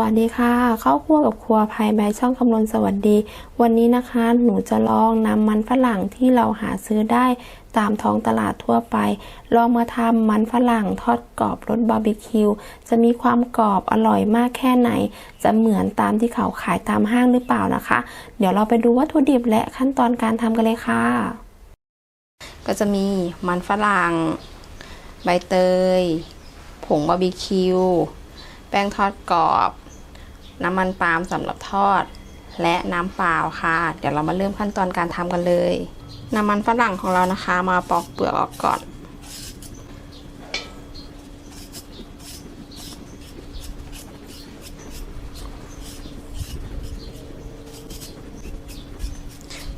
วัสดีค่ะเข้าวคั่วกับครัวภายในช่องคำนวณสวัสดี วันนี้นะคะ หนูจะลองนำมันฝรั่งที่เราหาซื้อได้ตามท้องตลาดทั่วไป ลองมาทำมันฝรั่งทอดกรอบรสบาร์บีคิว จะมีความกรอบอร่อยมากแค่ไหน จะเหมือนตามที่เขาขายตามห้างหรือเปล่านะคะ เดี๋ยวเราไปดูวัตถุดิบและขั้นตอนการทำกันเลยค่ะ ก็จะมีมันฝรั่ง ใบเตย ผงบาร์บีคิว แป้งทอดกรอบ น้ำมันปาล์มสำหรับทอด และน้ำเปล่าค่ะ เดี๋ยวเรามาเริ่มขั้นตอนการทำกันเลยน้ำมันฝรั่งของเรานะคะ มาปอกเปลือกออกก่อน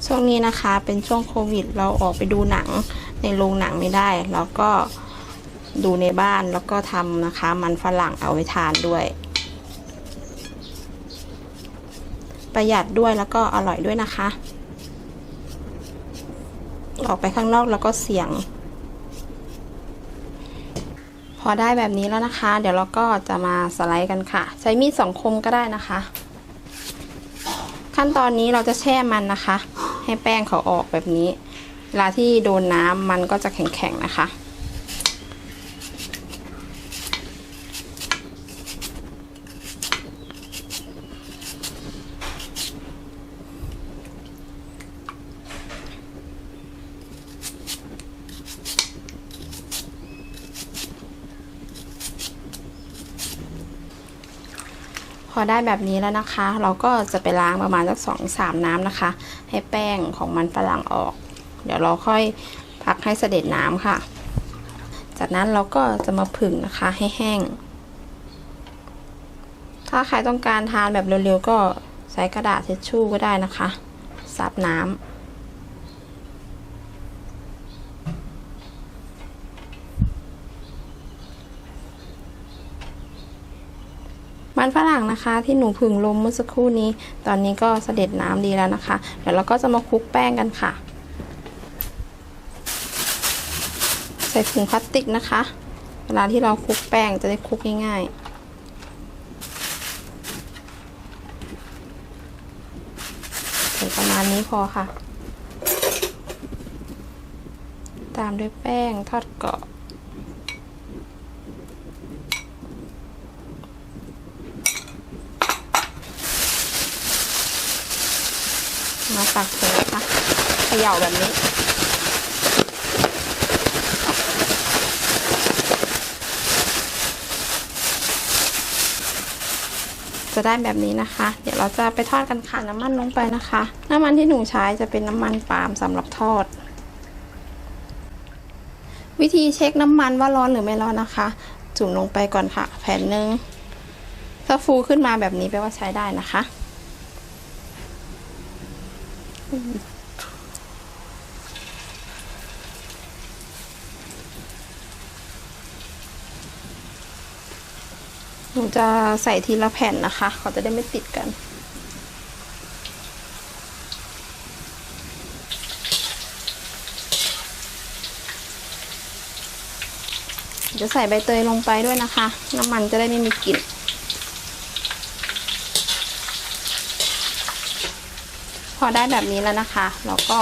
ช่วงนี้นะคะเป็นช่วงโควิด เราออกไปดูหนังในโรงหนังไม่ได้ แล้วก็ดูในบ้านแล้วก็ทำนะคะ มันฝรั่งเอาไว้ทานด้วย ประหยัดด้วยแล้วก็อร่อยด้วยนะคะ ออกไปข้างนอกแล้วก็เสี่ยง พอได้แบบนี้แล้วนะคะ เดี๋ยวเราก็จะมาสไลด์กันค่ะ ใช้มีดสองคมก็ได้นะคะ ขั้นตอนนี้เราจะแช่มันนะคะ ให้แป้งเขาออกแบบนี้เวลาที่โดนน้ำมันก็จะแข็งๆนะคะ อได้แบบนี้แล้วนะคะ เราก็จะไปล้างประมาณสักสองสามน้ำนะคะ ให้แป้งของมันฝรั่งออก เดี๋ยวเราค่อยพักให้เสด็จน้ำค่ะ จากนั้นเราก็จะมาผึ่งนะคะให้แห้ง ถ้าใครต้องการทานแบบเร็วๆก็ใช้กระดาษทิชชู่ก็ได้นะคะ ซับน้ำ มันฝรั่งนะคะ ที่หนูผึ่งลมเมื่อสักครู่นี้ ตอนนี้ก็เสด็จน้ำดีแล้วนะคะ เดี๋ยวเราก็จะมาคลุกแป้งกันค่ะ ใส่ถุงพลาสติกนะคะ เวลาที่เราคลุกแป้งจะได้คลุกง่ายๆใส่ประมาณนี้พอค่ะ ตามด้วยแป้งทอดกรอบ มาตักเลยนะคะเขย่าแบบนี้ จะได้แบบนี้นะคะ เดี๋ยวเราจะไปทอดกันค่ะน้ำมันลงไปนะคะ น้ำมันที่หนูใช้จะเป็นน้ำมันปาล์มสำหรับทอด วิธีเช็คน้ำมันว่าร้อนหรือไม่ร้อนนะคะ จุ่มลงไปก่อนค่ะ แผ่นหนึ่งถ้าฟูขึ้นมาแบบนี้แปลว่าใช้ได้นะคะ หนูจะใส่ทีละแผ่นนะคะ เขาจะได้ไม่ติดกัน จะใส่ใบเตยลงไปด้วยนะคะ น้ำมันจะได้ไม่มีกลิ่น พอได้แบบนี้แล้วนะคะ เราก็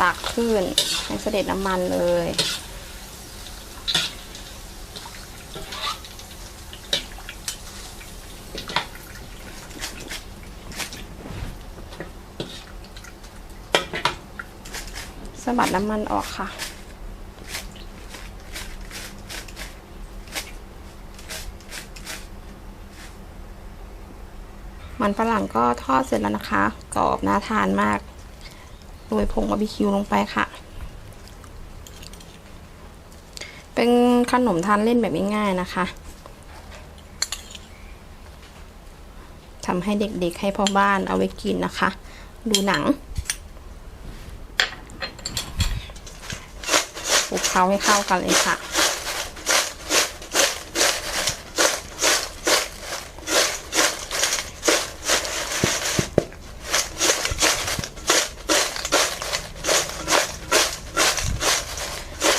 ตักขึ้นให้เสด็จน้ำมันเลยสะบัดน้ำมันออกค่ะ มันฝรั่งก็ทอดเสร็จแล้วนะคะ กรอบน่าทานมาก โรยผงบาร์บีคิวลงไปค่ะ เป็นขนมทานเล่นแบบง่ายๆนะคะทำให้เด็กๆให้พ่อบ้านเอาไว้กินนะคะ ดูหนังคลุกเคล้าให้เข้ากันเลยค่ะ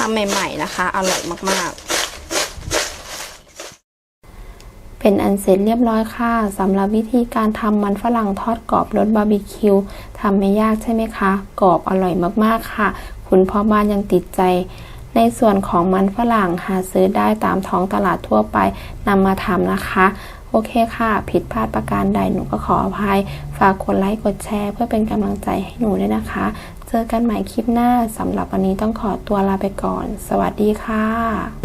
ำใหม่ ๆ นะคะ อร่อยมากๆเเป็นอันเสร็จเรียบร้อยค่ะสำหรับวิธีการทำมันฝรั่งทอดกรอบรสบาร์บีคิวทำไม่ยากใช่ไหมคะ กรอบอร่อยมากๆค่ะ คุณพ่อบ้านยังติดใจในส่วนของมันฝรั่งหาซื้อได้ตามท้องตลาดทั่วไปนำมาทำนะคะ โอเคค่ะ ผิดพลาดประการใดหนูก็ขออภัย ฝากกดไลค์กดแชร์ เพื่อเป็นกำลังใจให้หนูด้วยนะคะ เจอกันใหม่คลิปหน้าสำหรับวันนี้ต้องขอตัวลาไปก่อน สวัสดีค่ะ